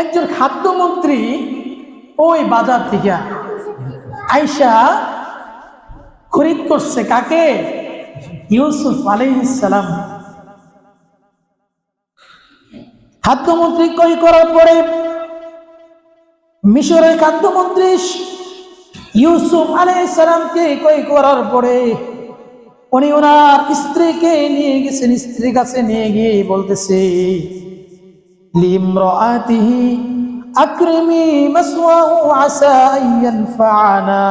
একজন খাদ্যমন্ত্রী ওই বাজার থেকে আইসা খরিদ করছে কাকে? ইউসুফ আলাইহিসসালাম খাদ্যমন্ত্রী কই করার পরে মিশরের খাদ্যমন্ত্রী ইউসুফ আলাইহিসসালামকে কই করার পরে উনি ওনার স্ত্রীকে নিয়ে গেছেন, স্ত্রীর কাছে নিয়ে গিয়ে বলতেছে লিমরাতিহি আকরিমি মাসওয়াহু আসা আন ইয়ানফাআনা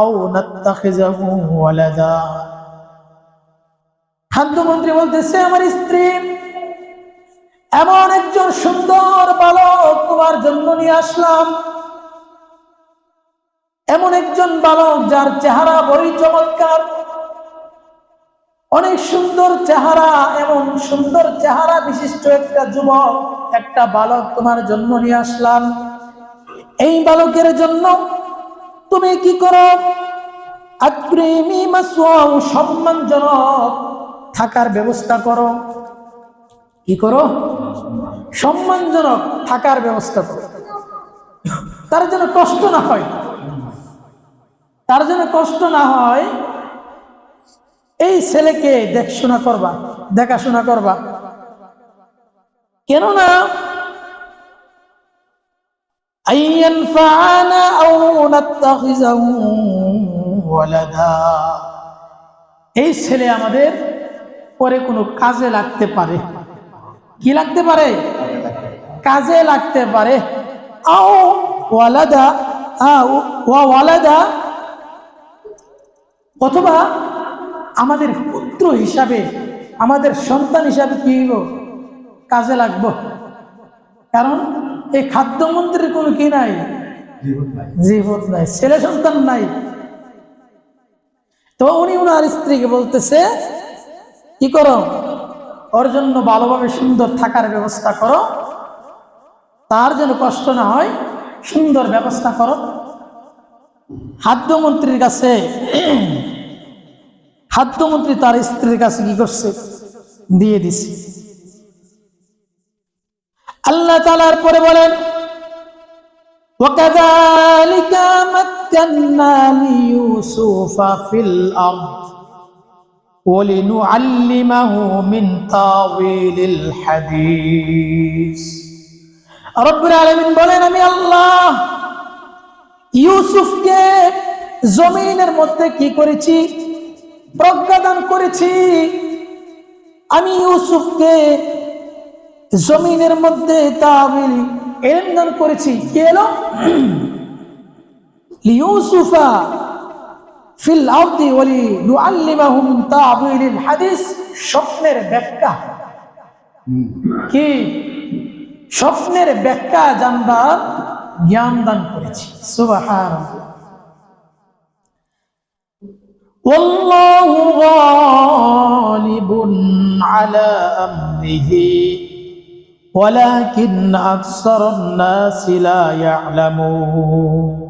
আও নাত্তাখিযাহু ওয়ালাদা খাদ্যমন্ত্রী বলতেছে, আমার স্ত্রী এমন একজন সুন্দর বালক তোমার জন্য নিয়ে আসলাম। এমন একজন বালক যার চেহারা বড়ই চমৎকার। অনেক সুন্দর চেহারা এবং সুন্দর চেহারা বিশিষ্ট একটা যুবক, একটা বালক তোমার জন্ম নিয়ে আসলাম। এই বালকের জন্য তুমি কি করো? সম্মানজনক থাকার ব্যবস্থা করো। কি করো? সম্মানজনক থাকার ব্যবস্থা করো। তার যেন কষ্ট না হয়, তার যেন কষ্ট না হয় এই ছেলেকে দেখশোনা করবা, দেখাশোনা করবা। কেননা এই ছেলে আমাদের পরে কোনো কাজে লাগতে পারে। কি লাগতে পারে? কাজে লাগতে পারে। আও ওয়ালাদা ওয়ালাদা অথবা আমাদের পুত্র হিসাবে আমাদের সন্তান হিসাবে কি হইব? কাজে লাগব। কারণ এই খাদ্যমন্ত্রীর কোনো কি নাই? জীবন নাই। ছেলে সন্তান নাই। তো উনি ওনার স্ত্রীকে বলতেছে কি করো? ওর জন্য ভালোভাবে সুন্দর থাকার ব্যবস্থা করো। তার যেন কষ্ট না হয় সুন্দর ব্যবস্থা করো। খাদ্যমন্ত্রীর কাছে খাদ্যমন্ত্রী তার স্ত্রীর কাছে কি করছে দিয়ে দিছে আল্লাহ তালার পরে বলেন وكذلك مكنا ليوسف في الأرض ولنعلمه من تاويل الحديث رب العالمين বলেন আমি আল্লাহ ইউসুফকে জমিনের মধ্যে কি করেছি প্রজ্ঞাদান করেছি। আমি ইউসুফকে জমিনের মধ্যে তাবিল, এলেম দান করেছি। কে এলো? লিউসুফা ফিল তাবিলিল হাদিস। স্বপ্নের ব্যাখ্যা। কি? স্বপ্নের ব্যাখ্যা জানবার জ্ঞান দান করেছি। সুবহানাল্লাহ। والله غالب على امره ولكن اكثر الناس لا يعلمون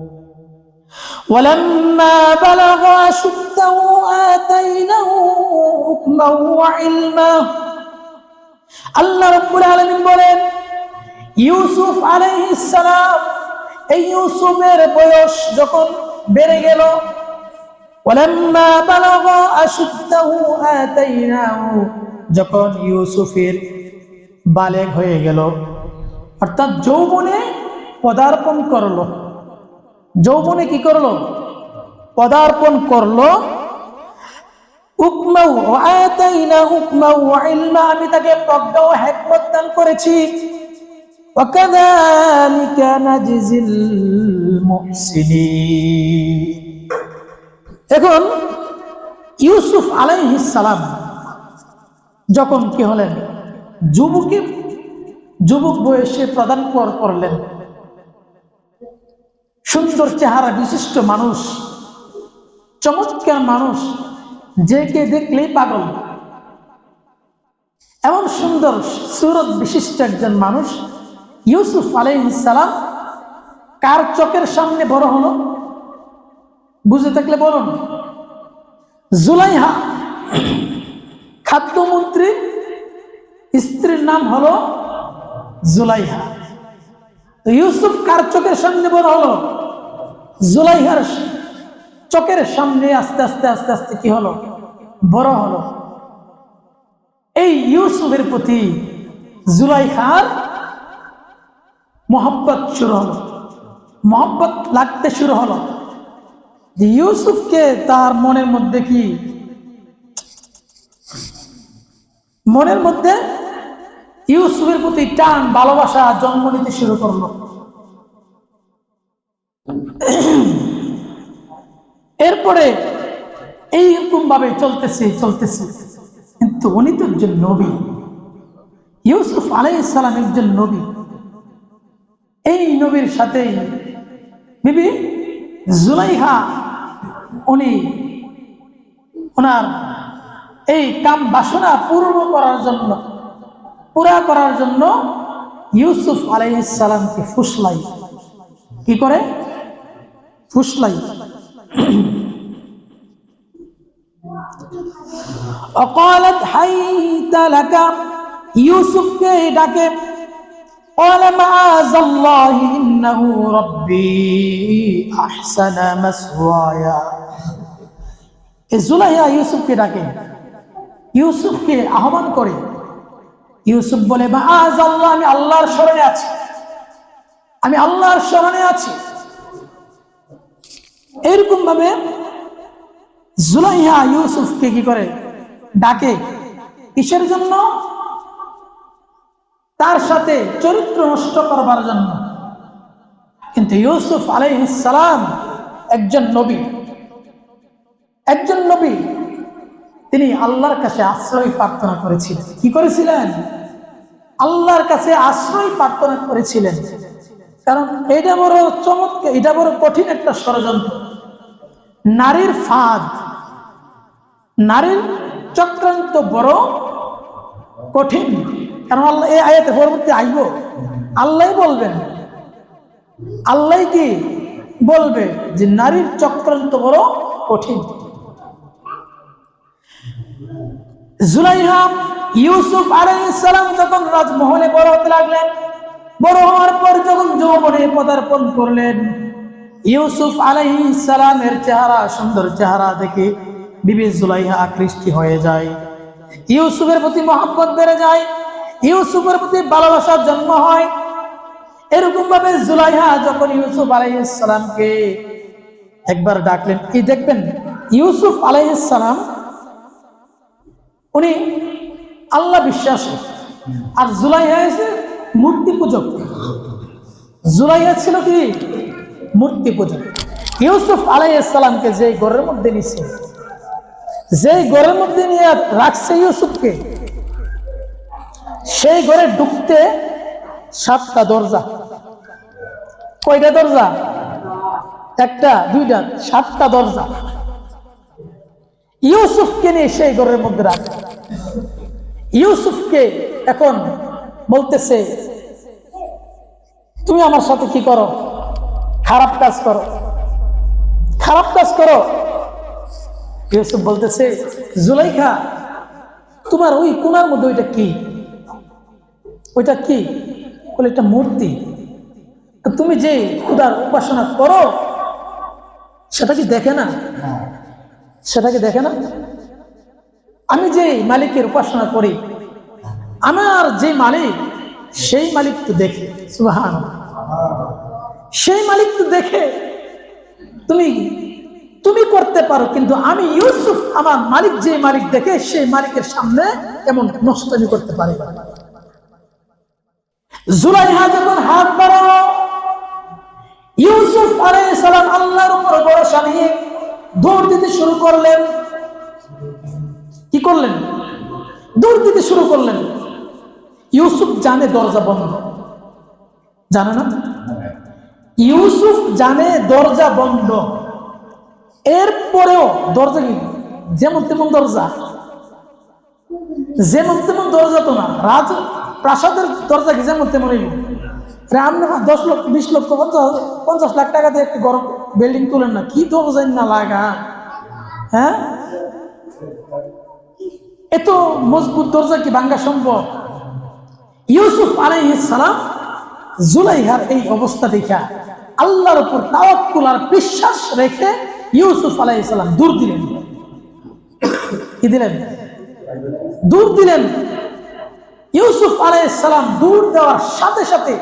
ولما بلغ اشده اتيناه حكما وعلما আল্লাহ রব্বুল আলামিন বলেন ইউসুফ আলাইহিস সালাম এই ইউসুফের বয়স যখন বেড়ে গেল ওয়ালাম্মা বালাগা আশুদ্দাহু আতাইনাহু যখন ইউসুফের বালেগ হয়ে গেল অর্থাৎ যৌবনে পদার্পণ করলো যৌবনে কি করলো পদার্পণ করলো উকমাউ আতাইনা উকমাউ ইলমা আমি তাকে প্রজ্ঞা ও হিকমত দান করেছি وكذلك نجزي المحسنين এখন ইউসুফ সালাম যখন কি হলেন? যুবকে যুবক বয়সে প্রদান কর, করলেন। সুন্দর চেহারা, বিশিষ্ট মানুষ, চমৎকার মানুষ, যে কে দেখলেই পাগল। এমন সুন্দর সুরত বিশিষ্ট একজন মানুষ, ইউসুফ আলাইসালাম কার চোখের সামনে বড় হলো? বুঝে থাকলে বলুন। জুলাইহা খাদ্যমন্ত্রীর স্ত্রীর নাম হলো জুলাইহা। ইউসুফ কার চোখের সামনে বড় হলো? জুলাইহার চোখের সামনে আস্তে আস্তে আস্তে আস্তে কি হলো? বড় হলো। এই ইউসুফের প্রতি জুলাইহার মোহাম্মত শুরু হলো। মোহাম্মত লাগতে শুরু হলো। ইউসুফকে তার মনের মধ্যে কি? মনের মধ্যে ইউসুফের প্রতি টান, ভালোবাসা, জন্ম নিতে শুরু করল। এরপরে এইরকম ভাবে চলতেছে চলতেছে। কিন্তু উনি তো একজন নবী। ইউসুফ আলাইসালাম একজন নবী। এই নবীর সাথেই বিবি জুলাইহা উনি ওনার এই কাম বাসনা পূর্ণ করার জন্য, পুরা করার জন্য ইউসুফ আলাইসালামকে ফুসলাই। কি করে? ফুসলাই। অকালত হাইত লাকা, ইউসুফকে ডাকে قال معاذ الله إنه ربي أحسن مثواي জুলাইয়া ইউসুফকে ডাকে ইউসুফকে আহ্বান করে ইউসুফ বলে মাআজ আল্লাহ আমি আল্লাহর স্মরণে আছি আমি আল্লাহর স্মরণে আছি এরকম ভাবে জুলাইহা ইউসুফকে কি করে ডাকে কিসের জন্য তার সাথে চরিত্র নষ্ট করবার জন্য। কিন্তু ইউসুফ আলাইহিসালাম একজন নবী। একজন নবী, তিনি আল্লাহর কাছে আশ্রয় প্রার্থনা করেছিলেন। কি করেছিলেন? আল্লাহর কাছে আশ্রয় প্রার্থনা করেছিলেন। কারণ এটা বড় চমৎকার এটা বড় কঠিন একটা ষড়যন্ত্র। নারীর ফাঁদ, নারীর চক্রান্ত বড় কঠিন। কারণ আল্লাহ এই আয়াতে পরবর্তী আইব। আল্লাহ বলবেন। আল্লাহ কি বলবে যে নারীর চক্রান্ত বড় কঠিন। জুলাইহা ইউসুফ আলাইসালাম যখন রাজমহলে বড় হতে লাগলেন, বড় হওয়ার পর যখন যৌবনে পদার্পণ করলেন, ইউসুফ আলাইসালামের চেহারা, সুন্দর চেহারা দেখে বিবি জুলাইহা আকৃষ্টি হয়ে যায়। ইউসুফের প্রতি মহাব্বত বেড়ে যায়। ইউসুফের প্রতি ভালোবাসার জন্ম হয়। এরকম ভাবে জুলাইহা যখন ইউসুফ আলাইসালামকে একবার ডাকলেন, কি দেখবেন? ইউসুফ আলাইসালাম উনি আল্লাহ বিশ্বাসী। আর জুলাইহা এসে মূর্তি পূজক। জুলাইহা ছিল কি? মূর্তি পূজক। ইউসুফ আলাইসালামকে যে ঘরের মধ্যে নিছে যে ঘরের মধ্যে নিয়ে রাখছে ইউসুফকে সেই ঘরে ঢুকতে সাতটা দরজা। কয়টা দরজা? একটা, দুইটা, সাতটা দরজা। ইউসুফকে নিয়ে সেই ঘরের মধ্যে রাখে। ইউসুফকে এখন বলতেছে, তুমি আমার সাথে কি করো? খারাপ কাজ করো। খারাপ কাজ করো? ইউসুফ বলতেছে, জুলাইখা, তোমার ওই কোনার মধ্যে ওইটা কি? ওইটা কি? বলে এটা মূর্তি। তুমি যে খুদার উপাসনা করো, সেটা কি দেখে না? সেটা কি দেখে না? আমি যে মালিকের উপাসনা করি, আমার যে মালিক, সেই মালিক তো দেখে। সুবাহান সেই মালিক তো দেখে। তুমি তুমি করতে পারো, কিন্তু আমি ইউসুফ, আমার মালিক যে মালিক দেখে, সেই মালিকের সামনে এমন নষ্ট করতে পারি না। জুলাইহা যখন হাত ইউসুফ আলাইসালাম আল্লাহর উপর ভরসা নিয়ে দৌড় দিতে শুরু করলেন। কি করলেন? দৌড় দিতে শুরু করলেন। ইউসুফ জানে দরজা বন্ধ। জানে না? ইউসুফ জানে দরজা বন্ধ। এরপরেও দরজা কি? যেমন তেমন দরজা। যেমন তেমন দরজা তো না, রাজ প্রাসাদের দরজা কি যেমন তেমন আপনি দশ লক্ষ, বিশ লক্ষ, পঞ্চাশ লাখ টাকা দিয়ে একটি গরম বিল্ডিং তুলেন না, কি দরজা না লাগা? হ্যাঁ? এত মজবুত দরজা কি ভাঙ্গা সম্ভব? ইউসুফ আলাইহিস সালাম জুলাইহার এই অবস্থা দেখা, আল্লাহর উপর তাওয়াক্কুল আর বিশ্বাস রেখে ইউসুফ আলাইসালাম দূর দিলেন। কি দিলেন? দূর দিলেন। ইউসুফ আলাইসালাম দূর দেওয়ার সাথে সাথে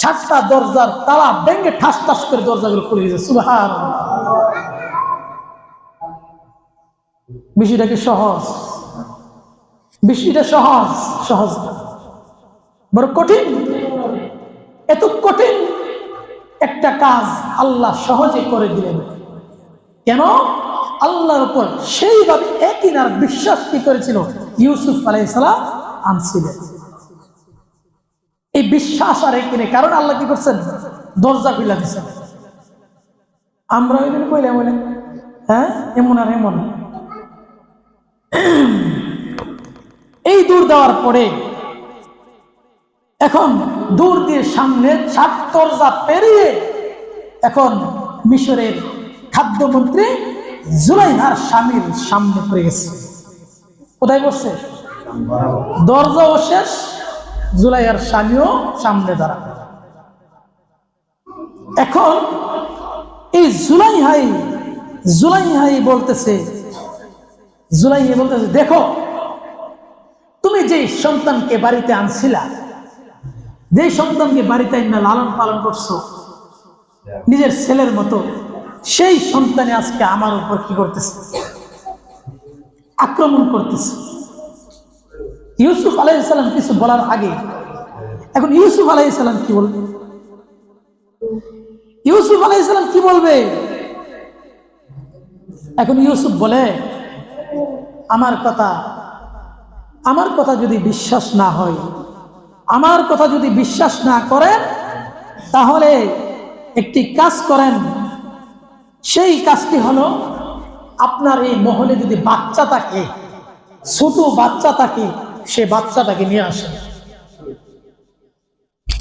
সাতটা দরজার তালা ভেঙে ঠাস ঠাস করে দরজাগুলো খুলে গেছে সুবহান বিষয়টা কি সহজ? বিষয়টা সহজ? সহজ বড় কঠিন। এত কঠিন একটা কাজ আল্লাহ সহজে করে দিলেন। কেন? আল্লাহর উপর সেইভাবে একই আর বিশ্বাস কি করেছিল? ইউসুফ আলাইসালাম আনছিলেন। এই বিশ্বাস আর একিনে কারণ আল্লাহ কি করছেন? দরজা খুলে দিচ্ছেন আমরা ওই দিন কইলে বলে। হ্যাঁ? এমন আর এমন। এই দূর দেওয়ার পরে এখন দূর দিয়ে সামনে সাত দরজা পেরিয়ে এখন মিশরের খাদ্যমন্ত্রী জুলাইহার স্বামীর সামনে পড়ে গেছে। কোথায় বসছে দরজাও শেষ জুলাইহার স্বামীও সামনে দাঁড়া এখন এই জুলাইহাই জুলাইহাই বলতেছে জুলাইহাই বলতেছে, দেখো, তুমি যে সন্তানকে বাড়িতে আনছিলা যে সন্তানকে বাড়িতে লালন পালন করছ, নিজের ছেলের মতো সেই সন্তানে আজকে আমার উপর কি করতেছে? আক্রমণ করতেছে। ইউসুফ আলাইসাল্লাম কিছু বলার আগে, এখন ইউসুফ আলাইসাল্লাম কি বলবে? ইউসুফ আলাইসাল্লাম কি বলবে? এখন ইউসুফ বলে, আমার কথা আমার কথা যদি বিশ্বাস না হয়, আমার কথা যদি বিশ্বাস না করেন, তাহলে একটি কাজ করেন। সেই কাজটি হলো, আপনার এই মহলে যদি বাচ্চা থাকে, ছোট বাচ্চা থাকে, সে বাচ্চাটাকে নিয়ে আসেন।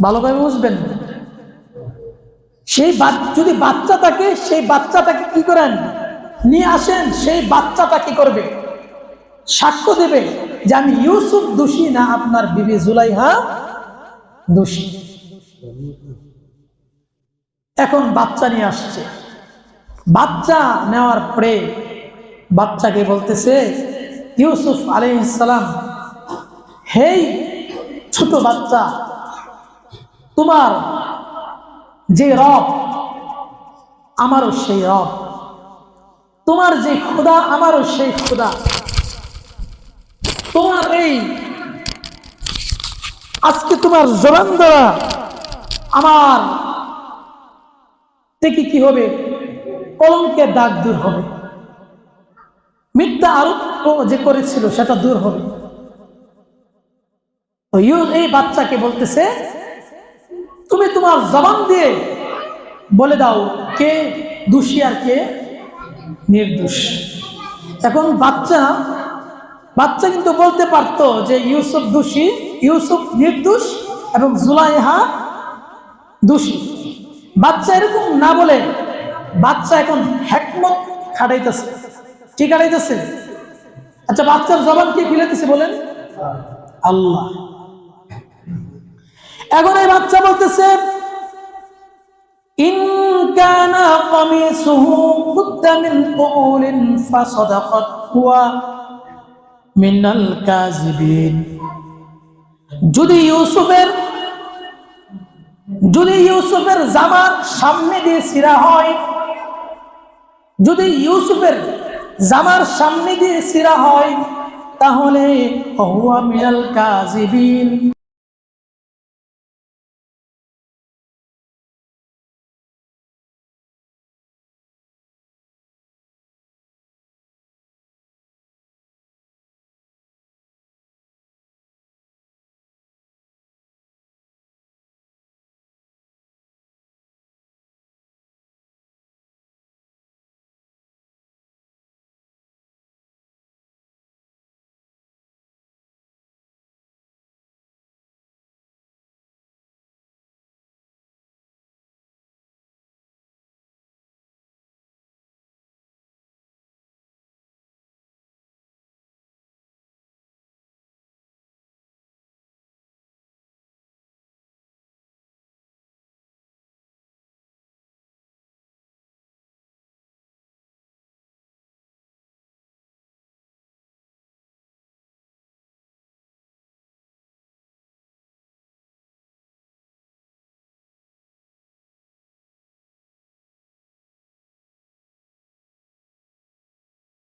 ভালোভাবে বুঝবেন? সেই যদি বাচ্চা থাকে, সেই বাচ্চাটাকে কি করেন? নিয়ে আসেন, সেই বাচ্চাটা কি করবে? সাক্ষ্য দেবে যে আমি ইউসুফ দোষী না, আপনার বিবি জুলাইহা দোষী। এখন বাচ্চা নিয়ে আসছে। বাচ্চা নেওয়ার পরে বাচ্চাকে বলতেছে, ইউসুফ আলাইসালাম হেই ছোট বাচ্চা, তোমার যে রব, আমারও সেই রব। তোমার যে খোদা, আমারও সেই খোদা। তোমার এই, আজকে তোমার জবান দ্বারা আমার থেকে কি হবে? কলঙ্কের দাগ দূর হবে। মিথ্যা আরোপ যে করেছিল সেটা দূর হবে। এই বাচ্চাকে বলতেছে, তুমি তোমার জবান দিয়ে বলে দাও কে দোষী আর কে নির্দোষ। এখন বাচ্চা বাচ্চা কিন্তু বলতে পারতো যে ইউসুফ দোষী, ইউসুফ নির্দোষ এবং জুলাইহা দোষী। বাচ্চা এরকম না বলে বাচ্চা এখন হ্যাকমত খাটাইতেছে। কি খাটাইতেছে? আচ্ছা বাচ্চার জবান কে ফিলেতেছে বলেন? আল্লাহ। এখন এই বাচ্চা বলতেছে যদি ইউসুফের যদি ইউসুফের জামার সামনে দিয়ে সিরা হয় যদি ইউসুফের জামার সামনে দিয়ে সিরা হয় তাহলে